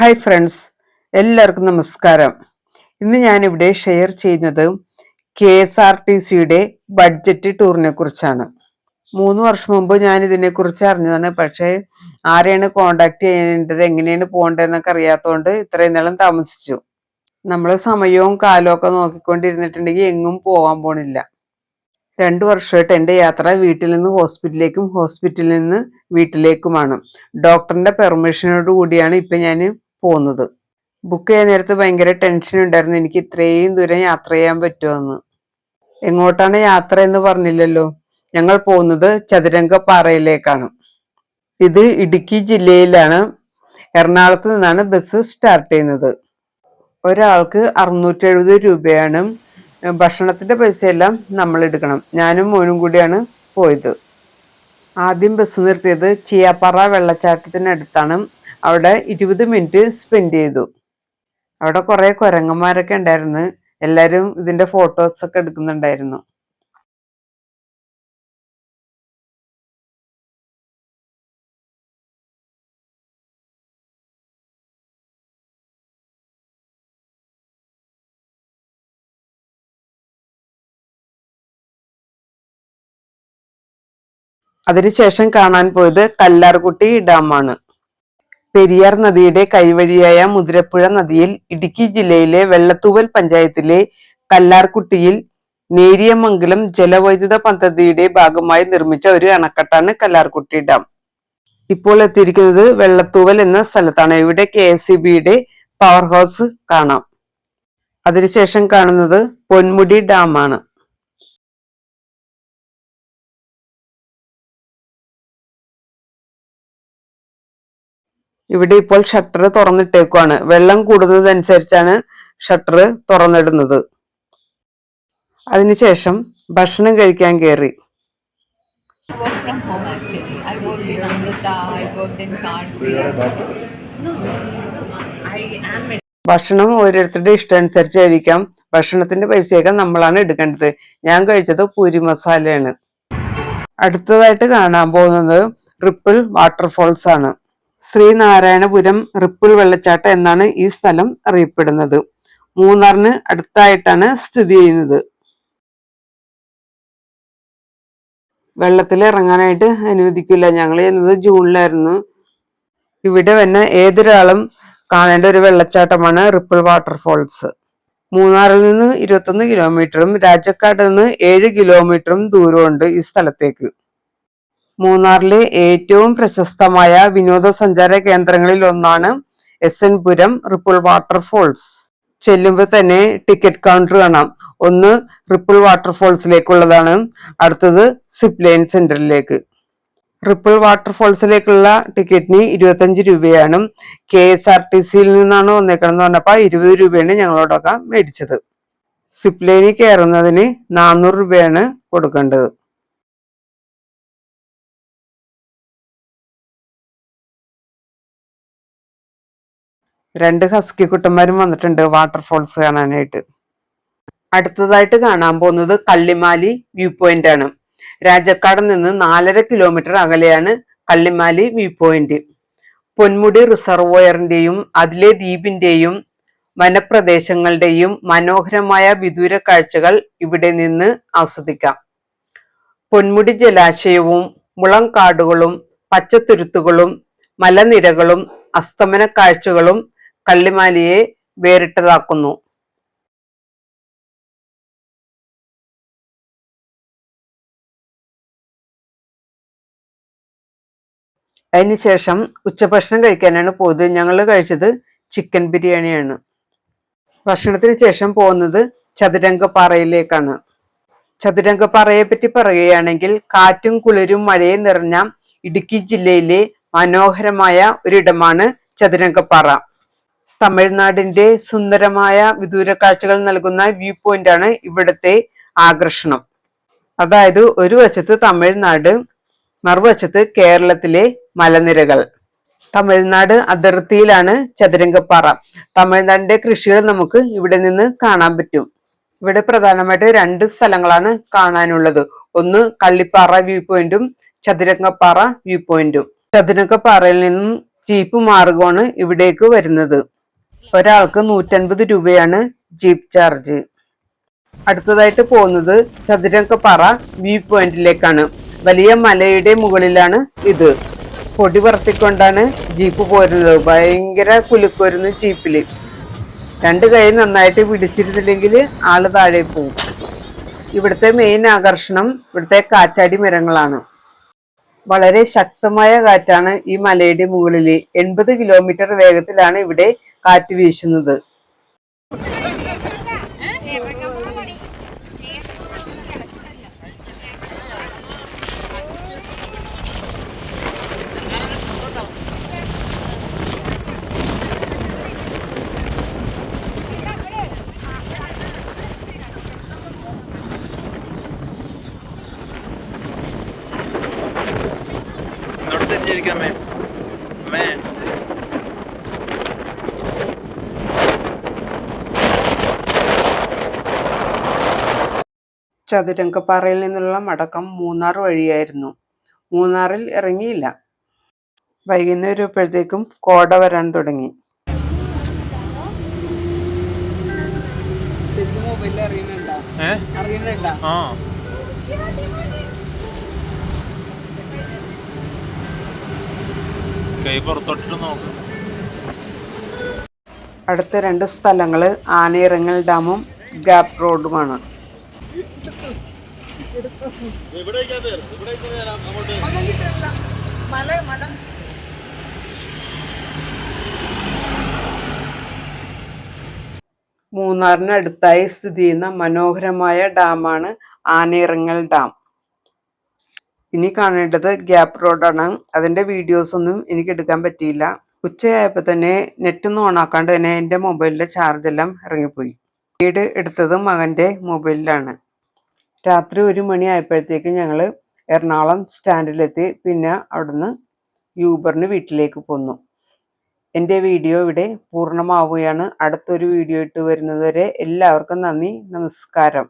Hi friends എല്ലാവർക്കും നമസ്കാരം. ഇന്ന് ഞാനിവിടെ ഷെയർ ചെയ്യുന്നത് കെ എസ് ആർ ടി സിയുടെ ബഡ്ജറ്റ് ടൂറിനെ കുറിച്ചാണ്. മൂന്ന് വർഷം മുമ്പ് ഞാൻ ഇതിനെക്കുറിച്ച് അറിഞ്ഞതാണ്. പക്ഷേ ആരെയാണ് കോണ്ടാക്ട് ചെയ്യേണ്ടത് എങ്ങനെയാണ് പോകേണ്ടതെന്നൊക്കെ അറിയാത്തതുകൊണ്ട് ഇത്രയും നാളും താമസിച്ചു. നമ്മൾ സമയവും കാലവും ഒക്കെ നോക്കിക്കൊണ്ടിരുന്നിട്ടുണ്ടെങ്കിൽ എങ്ങും പോകാൻ പോണില്ല. രണ്ടു വർഷമായിട്ട് എന്റെ യാത്ര വീട്ടിൽ നിന്ന് ഹോസ്പിറ്റലിലേക്കും ഹോസ്പിറ്റലിൽ നിന്ന് വീട്ടിലേക്കുമാണ്. ഡോക്ടറിന്റെ പെർമിഷനോട് കൂടിയാണ് ഇപ്പം ഞാൻ പോകുന്നത് ബുക്ക് ചെയ്യാൻ നേരത്ത് ഭയങ്കര ടെൻഷൻ ഉണ്ടായിരുന്നു. എനിക്ക് ഇത്രയും ദൂരം യാത്ര ചെയ്യാൻ പറ്റുമെന്ന് എങ്ങോട്ടാണ് യാത്ര എന്ന് പറഞ്ഞില്ലല്ലോ. ഞങ്ങൾ പോകുന്നത് ചതുരംഗപ്പാറയിലേക്കാണ്. ഇത് ഇടുക്കി ജില്ലയിലാണ്. എറണാകുളത്ത് നിന്നാണ് ബസ് സ്റ്റാർട്ട് ചെയ്യുന്നത്. ഒരാൾക്ക് അറുന്നൂറ്റി എഴുപത് രൂപയാണ്. ഭക്ഷണത്തിന്റെ പൈസ എല്ലാം നമ്മൾ എടുക്കണം. ഞാനും മോനും കൂടിയാണ് പോയത്. ആദ്യം ബസ് നിർത്തിയത് ചിയാപ്പാറ വെള്ളച്ചാട്ടത്തിനടുത്താണ്. അവിടെ ഇരുപത് മിനിറ്റ് സ്പെൻഡ് ചെയ്തു. അവിടെ കുറേ കുരങ്ങന്മാരൊക്കെ ഉണ്ടായിരുന്നു. എല്ലാവരും ഇതിന്റെ ഫോട്ടോസ് ഒക്കെ എടുക്കുന്നുണ്ടായിരുന്നു. അതിനുശേഷം കാണാൻ പോയത് കല്ലാർകുട്ടി ഡാമാണ്. പെരിയാർ നദിയുടെ കൈവഴിയായ മുതിരപ്പുഴ നദിയിൽ ഇടുക്കി ജില്ലയിലെ വെള്ളത്തൂവൽ പഞ്ചായത്തിലെ കല്ലാർകുട്ടിയിൽ നേരിയമംഗലം ജലവൈദ്യുത പദ്ധതിയുടെ ഭാഗമായി നിർമ്മിച്ച ഒരു അണക്കെട്ടാണ് കല്ലാർകുട്ടി ഡാം. ഇപ്പോൾ എത്തിയിരിക്കുന്നത് വെള്ളത്തൂവൽ എന്ന സ്ഥലത്താണ്. ഇവിടെ കെ എസ് ബിയുടെ പവർ ഹൗസ് കാണാം. അതിനുശേഷം കാണുന്നത് പൊന്മുടി ഡാമാണ്. ഇവിടെ ഇപ്പോൾ ഷട്ടർ തുറന്നിട്ടേക്കുവാണ്. വെള്ളം കൂടുന്നതനുസരിച്ചാണ് ഷട്ടർ തുറന്നിടുന്നത്. അതിനുശേഷം ഭക്ഷണം കഴിക്കാൻ കയറി work from home actually. I worked in Amrita, I worked in Karsi. No, I am med- ഭക്ഷണം ഓരോരുത്തരുടെ ഇഷ്ടം അനുസരിച്ച് കഴിക്കാം. ഭക്ഷണത്തിന്റെ പൈസയൊക്കെ നമ്മളാണ് എടുക്കേണ്ടത്. ഞാൻ കഴിച്ചത് പൂരി മസാലയാണ്. അടുത്തതായിട്ട് കാണാൻ പോകുന്നത് ട്രിപ്പിൾ വാട്ടർഫോൾസ് ആണ് ശ്രീനാരായണപുരം റിപ്പിൾ വെള്ളച്ചാട്ടം എന്നാണ് ഈ സ്ഥലം അറിയപ്പെടുന്നത്. മൂന്നാറിന് അടുത്തായിട്ടാണ് സ്ഥിതി ചെയ്യുന്നത്. വെള്ളത്തിൽ ഇറങ്ങാനായിട്ട് അനുവദിക്കില്ല. ഞങ്ങൾ ചെയ്യുന്നത് ജൂണിലായിരുന്നു. ഇവിടെ തന്നെ ഏതൊരാളും കാണേണ്ട ഒരു വെള്ളച്ചാട്ടമാണ് റിപ്പിൾ വാട്ടർഫോൾസ് മൂന്നാറിൽ നിന്ന് ഇരുപത്തൊന്ന് കിലോമീറ്ററും രാജക്കാട് നിന്ന് ഏഴ് കിലോമീറ്ററും ദൂരമുണ്ട് ഈ സ്ഥലത്തേക്ക്. മൂന്നാറിലെ ഏറ്റവും പ്രശസ്തമായ വിനോദസഞ്ചാര കേന്ദ്രങ്ങളിൽ ഒന്നാണ് S N Puram ripple waterfalls ചെല്ലുമ്പോൾ തന്നെ ടിക്കറ്റ് കൗണ്ടർ കാണാം. ഒന്ന് റിപ്പിൾ വാട്ടർഫോൾസിലേക്കുള്ളതാണ് അടുത്തത് സിപ് ലൈൻ സെന്ററിലേക്ക്. റിപ്പിൾ വാട്ടർഫോൾസിലേക്കുള്ള ടിക്കറ്റിന് ഇരുപത്തഞ്ച് രൂപയാണ്. കെ എസ് ആർ ടി സിയിൽ നിന്നാണ് വന്നേക്കണമെന്ന് പറഞ്ഞപ്പോൾ ഇരുപത് രൂപയാണ് ഞങ്ങളോടൊക്കെ മേടിച്ചത്. സിപ്ലൈനിൽ കയറുന്നതിന് നാനൂറ് രൂപയാണ് കൊടുക്കേണ്ടത്. രണ്ട് ഹസ്കി കുട്ടന്മാരും വന്നിട്ടുണ്ട് വാട്ടർഫോൾസ് കാണാനായിട്ട്. അടുത്തതായിട്ട് കാണാൻ പോകുന്നത് കള്ളിമാലി വ്യൂ പോയിന്റ് ആണ്. രാജക്കാട് നിന്ന് നാലര കിലോമീറ്റർ അകലെയാണ് കള്ളിമാലി വ്യൂ പോയിന്റ് പൊന്മുടി റിസർവോയറിന്റെയും അതിലെ ദ്വീപിന്റെയും വനപ്രദേശങ്ങളുടെയും മനോഹരമായ വിദൂര കാഴ്ചകൾ ഇവിടെ നിന്ന് ആസ്വദിക്കാം. പൊന്മുടി ജലാശയവും മുളം കാടുകളും പച്ചത്തുരുത്തുകളും മലനിരകളും അസ്തമന കാഴ്ചകളും കള്ളിമാലിയെ വേറിട്ടതാക്കുന്നു. അതിനുശേഷം ഉച്ചഭക്ഷണം കഴിക്കാനാണ് പോയത്. ഞങ്ങൾ കഴിച്ചത് ചിക്കൻ ബിരിയാണിയാണ്. ഭക്ഷണത്തിന് ശേഷം പോകുന്നത് ചതുരംഗപ്പാറയിലേക്കാണ്. ചതുരംഗപ്പാറയെ പറ്റി പറയുകയാണെങ്കിൽ കാറ്റും കുളിരും മഴയും നിറഞ്ഞ ഇടുക്കി ജില്ലയിലെ മനോഹരമായ ഒരിടമാണ് ചതുരംഗപ്പാറ. തമിഴ്നാടിന്റെ സുന്ദരമായ വിദൂര കാഴ്ചകൾ നൽകുന്ന വ്യൂ പോയിന്റ് ആണ് ഇവിടുത്തെ ആകർഷണം. അതായത് ഒരു വശത്ത് തമിഴ്നാട് മറുവശത്ത് കേരളത്തിലെ മലനിരകൾ. തമിഴ്നാട് അതിർത്തിയിലാണ് ചതുരംഗപ്പാറ. തമിഴ്നാടിന്റെ കൃഷികൾ നമുക്ക് ഇവിടെ നിന്ന് കാണാൻ പറ്റും. ഇവിടെ പ്രധാനമായിട്ട് രണ്ട് സ്ഥലങ്ങളാണ് കാണാനുള്ളത്. ഒന്ന് കള്ളിപ്പാറ വ്യൂ പോയിന്റും ചതുരംഗപ്പാറ വ്യൂ പോയിന്റും ചതുരംഗപ്പാറയിൽ നിന്നും ജീപ്പ് മാർഗമാണ് ഇവിടേക്ക് വരുന്നത്. ഒരാൾക്ക് നൂറ്റൻപത് രൂപയാണ് ജീപ്പ് ചാർജ് അടുത്തതായിട്ട് പോകുന്നത് ചതുരംഗപ്പാറ വ്യൂ പോയിന്റിലേക്കാണ് വലിയ മലയുടെ മുകളിലാണ് ഇത്. പൊടി പറത്തിക്കൊണ്ടാണ് ജീപ്പ് പോരുന്നത്. ഭയങ്കര കുലുക്കുവരുന്നു ജീപ്പിൽ രണ്ട് കൈ നന്നായിട്ട് പിടിച്ചിരുന്നില്ലെങ്കിൽ ആൾ താഴെ പോകും ഇവിടുത്തെ മെയിൻ ആകർഷണം ഇവിടുത്തെ കാറ്റാടി മരങ്ങളാണ്. വളരെ ശക്തമായ കാറ്റാണ് ഈ മലയുടെ മുകളിൽ എൺപത് കിലോമീറ്റർ വേഗത്തിലാണ് ഇവിടെ കാറ്റ് വീശുന്നത്. തിരിഞ്ഞിരിക്കാമേ. ചതുരംഗപ്പാറയിൽ നിന്നുള്ള മടക്കം മൂന്നാർ വഴിയായിരുന്നു. മൂന്നാറിൽ ഇറങ്ങിയില്ല. വൈകുന്നേരം ആയപ്പോഴത്തേക്കും കോട വരാൻ തുടങ്ങി. അടുത്ത രണ്ട് സ്ഥലങ്ങൾ ആനയിറങ്ങൽ ഡാമും ഗ്യാപ് റോഡുമാണ്. മൂന്നാറിന് അടുത്തായി സ്ഥിതി ചെയ്യുന്ന മനോഹരമായ ഡാമാണ് ആനയിറങ്ങൽ ഡാം. ഇനി കാണേണ്ടത് ഗ്യാപ് റോഡാണ്. അതിന്റെ വീഡിയോസ് ഒന്നും എനിക്ക് എടുക്കാൻ പറ്റിയില്ല. ഉച്ചയായപ്പോൾ തന്നെ നെറ്റ് ഒന്നും ഓണാക്കാണ്ട് തന്നെ എന്റെ മൊബൈലിലെ ചാർജ് എല്ലാം ഇറങ്ങിപ്പോയി. വീട് എടുത്തത് മകന്റെ മൊബൈലിലാണ്. രാത്രി ഒരു മണി ആയപ്പോഴത്തേക്ക് ഞങ്ങൾ എറണാകുളം സ്റ്റാൻഡിലെത്തി പിന്നെ അവിടുന്ന് യൂബറിന് വീട്ടിലേക്ക് പോന്നു. എന്റെ വീഡിയോ ഇവിടെ പൂർണമാവുകയാണ്. അടുത്തൊരു വീഡിയോ ഇട്ട് വരുന്നതുവരെ എല്ലാവർക്കും നന്ദി നമസ്കാരം.